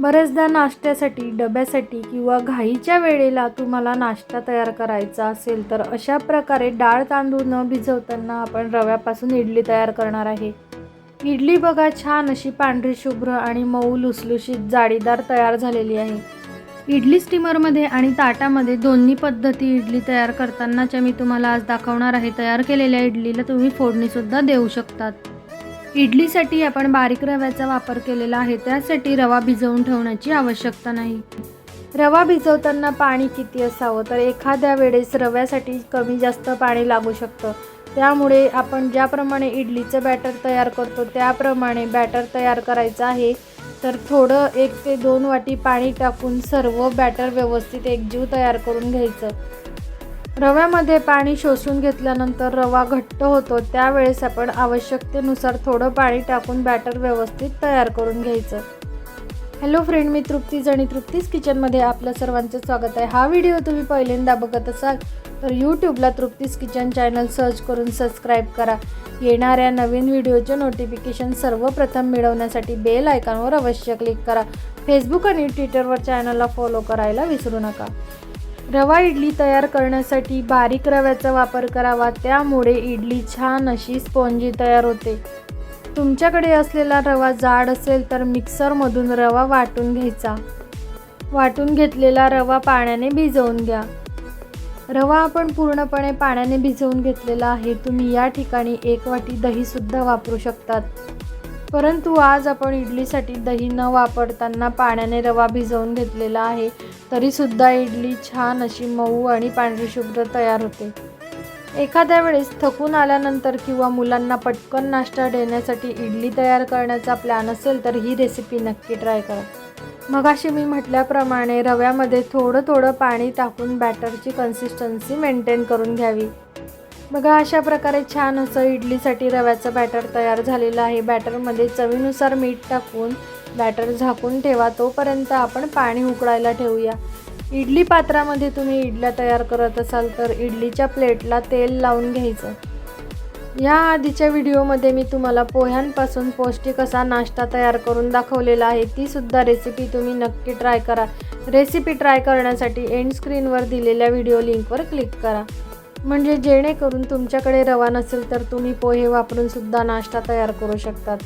बऱ्याचदा नाश्त्यासाठी डब्यासाठी किंवा घाईच्या वेळेला तुम्हाला नाश्ता तयार करायचा असेल तर अशा प्रकारे डाळ तांदूळ न भिजवताना आपण रव्यापासून इडली तयार करणार आहे. इडली बघा छान अशी पांढरी शुभ्र आणि मऊ लुसलुशीत जाळीदार तयार झालेली आहे. इडली स्टीमरमध्ये आणि ताटामध्ये दोन्ही पद्धती इडली तयार करतानाच्या मी तुम्हाला आज दाखवणार आहे. तयार केलेल्या इडलीला तुम्ही फोडणीसुद्धा देऊ शकतात. इडलीसाठी आपण बारीक रव्याचा वापर केलेला आहे. त्यासाठी रवा भिजवून ठेवण्याची आवश्यकता नाही. रवा भिजवताना पाणी किती असावं? तर एखाद्या वेळेस रव्यासाठी कमी जास्त पाणी लागू शकतं. त्यामुळे आपण ज्याप्रमाणे इडलीचं बॅटर तयार करतो त्याप्रमाणे बॅटर तयार करायचं आहे. तर थोडं एक ते दोन वाटी पाणी टाकून सर्व बॅटर व्यवस्थित एकजीव तयार करून घ्यायचं. रव्यामध्ये पाणी शोषून घेतल्यानंतर रवा घट्ट होतो त्यावेळेस आपण आवश्यकतेनुसार थोडं पाणी टाकून बॅटर व्यवस्थित तयार करून घ्यायचं. हॅलो फ्रेंड मी तृप्तीज आणि तृप्तीज किचनमध्ये आपलं सर्वांचं स्वागत आहे. हा व्हिडिओ तुम्ही पहिल्यांदा बघत असाल तर यूट्यूबला तृप्तीज किचन चॅनल सर्च करून सबस्क्राईब करा. येणाऱ्या नवीन व्हिडिओचे नोटिफिकेशन सर्वप्रथम मिळवण्यासाठी बेल आयकॉनवर अवश्य क्लिक करा. फेसबुक आणि ट्विटरवर चॅनलला फॉलो करायला विसरू नका. रवा इडली तयार करण्यासाठी बारीक रव्याचा वापर करावा त्यामुळे इडली छान अशी स्पॉन्जी तयार होते. तुमच्याकडे असलेला रवा जाड असेल तर मिक्सरमधून रवा वाटून घ्यायचा. वाटून घेतलेला रवा पाण्याने भिजवून घ्या. रवा आपण पूर्णपणे पाण्याने भिजवून घेतलेला आहे तुम्ही या ठिकाणी एक वाटी दहीसुद्धा वापरू शकतात. परंतु आज आपण इडलीसाठी दही न वापरताना पाण्याने रवा भिजवून घेतलेला आहे तरीसुद्धा इडली छान अशी मऊ आणि पांढरी शुभ्र तयार होते. एखाद्या वेळेस थकून आल्यानंतर किंवा मुलांना पटकन नाश्ता देण्यासाठी इडली तयार करण्याचा प्लॅन असेल तर ही रेसिपी नक्की ट्राय करा. मगाशी मी म्हटल्याप्रमाणे रव्यामध्ये थोडं थोडं पाणी टाकून बॅटरची कन्सिस्टन्सी मेंटेन करून घ्यावी. बघा अशा प्रकारे छान असं इडलीसाठी रव्याचं बॅटर तयार झालेलं आहे. बॅटरमध्ये चवीनुसार मीठ टाकून बॅटर झाकून ठेवा. तोपर्यंत आपण पाणी उकळायला ठेवूया. इडली पात्रामध्ये तुम्ही इडल्या तयार करत असाल तर इडलीच्या प्लेटला तेल लावून घ्यायचं. या आधीच्या व्हिडिओमध्ये मी तुम्हाला पोह्यांपासून पौष्टिक असा नाश्ता तयार करून दाखवलेला आहे. तीसुद्धा रेसिपी तुम्ही नक्की ट्राय करा. रेसिपी ट्राय करण्यासाठी एंड स्क्रीनवर दिलेल्या व्हिडिओ लिंकवर क्लिक करा. म्हणजे जेणेकरून तुमच्याकडे रवा नसेल तर तुम्ही पोहे वापरून सुद्धा नाश्ता तयार करू शकतात.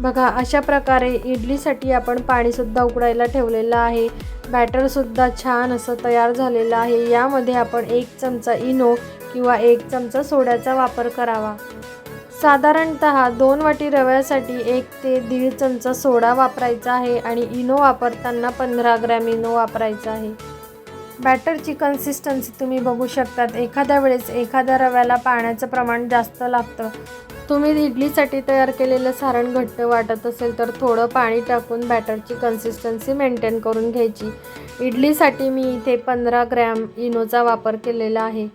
बघा अशा प्रकारे इडलीसाठी आपण पाणीसुद्धा उकडायला ठेवलेलं आहे. बॅटरसुद्धा छान असं तयार झालेलं आहे. यामध्ये आपण एक चमचा इनो किंवा एक चमचा सोड्याचा वापर करावा. साधारणत दोन वाटी रव्यासाठी एक ते दीड चमचा सोडा वापरायचा आहे आणि इनो वापरताना पंधरा ग्रॅम इनो वापरायचा आहे. बॅटरची कन्सिस्टन्सी तुम्ही बघू शकतात. एखाद्या वेळेस एखाद्या रव्याला पाण्याचं प्रमाण जास्त लागतं. तुम्ही इडलीसाठी तयार केलेलं सारण घट्ट वाटत असेल तर थोडं पाणी टाकून बॅटरची कन्सिस्टन्सी मेंटेन करून घ्यायची. इडलीसाठी मी इथे पंधरा ग्रॅम इनोचा वापर केलेला आहे.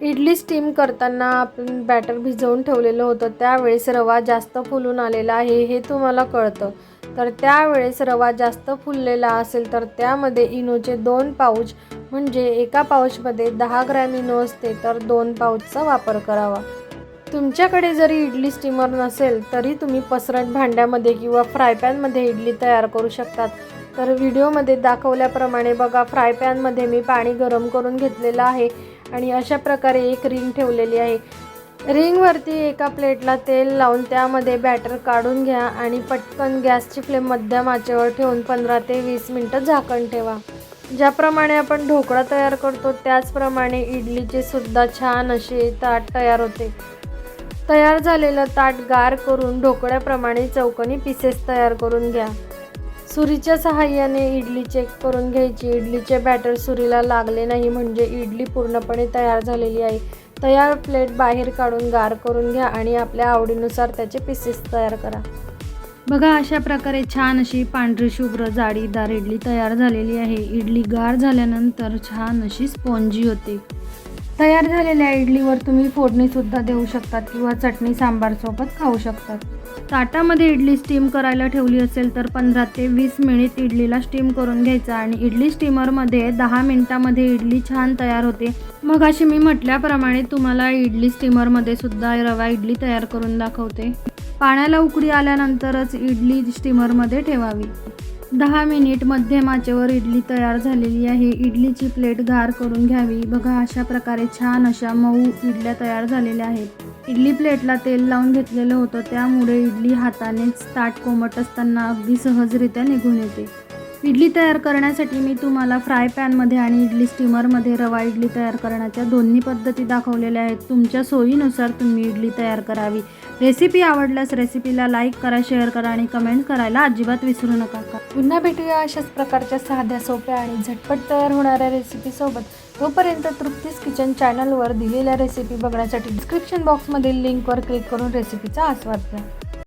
इडली स्टीम करताना आपण बॅटर भिजवून ठेवलेलं होतं. त्यावेळेस रवा जास्त फुलून आलेला आहे हे तुम्हाला कळतं. तर त्यावेळेस रवा जास्त फुललेला असेल तर त्यामध्ये इनोचे दोन पाऊच म्हणजे एका पाऊचमध्ये दहा ग्रॅम इनो असते तर दोन पाऊचचा वापर करावा. तुमच्याकडे जरी इडली स्टीमर नसेल तरी तुम्ही पसरट भांड्यामध्ये किंवा फ्राय पॅनमध्ये इडली तयार करू शकतात. तर व्हिडिओमध्ये दाखवल्याप्रमाणे बघा फ्राय पॅनमध्ये मी पाणी गरम करून घेतलेलं आहे आणि अशा प्रकारे एक रिंग ठेवलेली आहे. रिंगवरती एका प्लेटला तेल लावून त्यामध्ये बॅटर काढून घ्या आणि पटकन गॅसची फ्लेम मध्यम आचेवर ठेवून पंधरा ते वीस मिनटं झाकण ठेवा. ज्याप्रमाणे आपण ढोकळा तयार करतो त्याचप्रमाणे इडलीचे सुद्धा छान असे ताट तयार होते. तयार झालेलं ताट गार करून ढोकळ्याप्रमाणे चौकनी पीसेस तयार करून घ्या. सुरीच्या सहाय्याने इडली चेक करून घ्यायची. इडलीचे बॅटर सुरीला लागले नाही म्हणजे इडली पूर्णपणे तयार झालेली आहे. तयार प्लेट बाहेर काढून गार करून घ्या आणि आपल्या आवडीनुसार त्याचे पीसेस तयार करा. बघा अशा प्रकारे छान अशी पांढरी शुभ्र जाडीदार इडली तयार झालेली आहे. इडली गार झाल्यानंतर छान अशी स्पॉन्जी होते. तयार झालेल्या इडलीवर तुम्ही फोडणीसुद्धा देऊ शकतात किंवा चटणी सांबारसोबत खाऊ शकतात. ताटामध्ये इडली स्टीम करायला ठेवली असेल तर पंधरा ते वीस मिनिट इडलीला स्टीम करून घ्यायचा आणि इडली स्टीमरमध्ये दहा मिनिटामध्ये इडली छान तयार होते. मग अशी मी म्हटल्याप्रमाणे तुम्हाला इडली स्टीमरमध्ये सुद्धा रवा इडली तयार करून दाखवते. पाण्याला उकडी आल्यानंतरच इडली स्टीमरमध्ये ठेवावी. दहा मिनिट मध्यम आचेवर इडली तयार झालेली आहे. इडलीची प्लेट गार करून घ्यावी. बघा अशा प्रकारे छान अशा मऊ इडल्या तयार झालेल्या आहेत. इडली प्लेटला तेल लावून घेतलेलं होतं. त्यामुळे इडली हातानेच ताट कोमट असताना अगदी सहजरित्या निघून येते. इडली तयार करण्यासाठी मी तुम्हाला फ्राय पॅनमध्ये आणि इडली स्टीमरमध्ये रवा इडली तयार करण्याच्या दोन्ही पद्धती दाखवलेल्या आहेत. तुमच्या सोयीनुसार तुम्ही इडली तयार करावी. रेसिपी आवडल्यास रेसिपीला लाईक करा शेअर करा आणि कमेंट करायला अजिबात विसरू नका. का पुन्हा भेटूया अशाच प्रकारच्या साध्या सोप्या आणि झटपट तयार होणाऱ्या रेसिपीसोबत तोपर्यंत तृप्तीस किचन चॅनलवर दिलेल्या रेसिपी बघण्यासाठी डिस्क्रिप्शन बॉक्समधील लिंकवर क्लिक करून रेसिपीचा आस्वाद घ्या.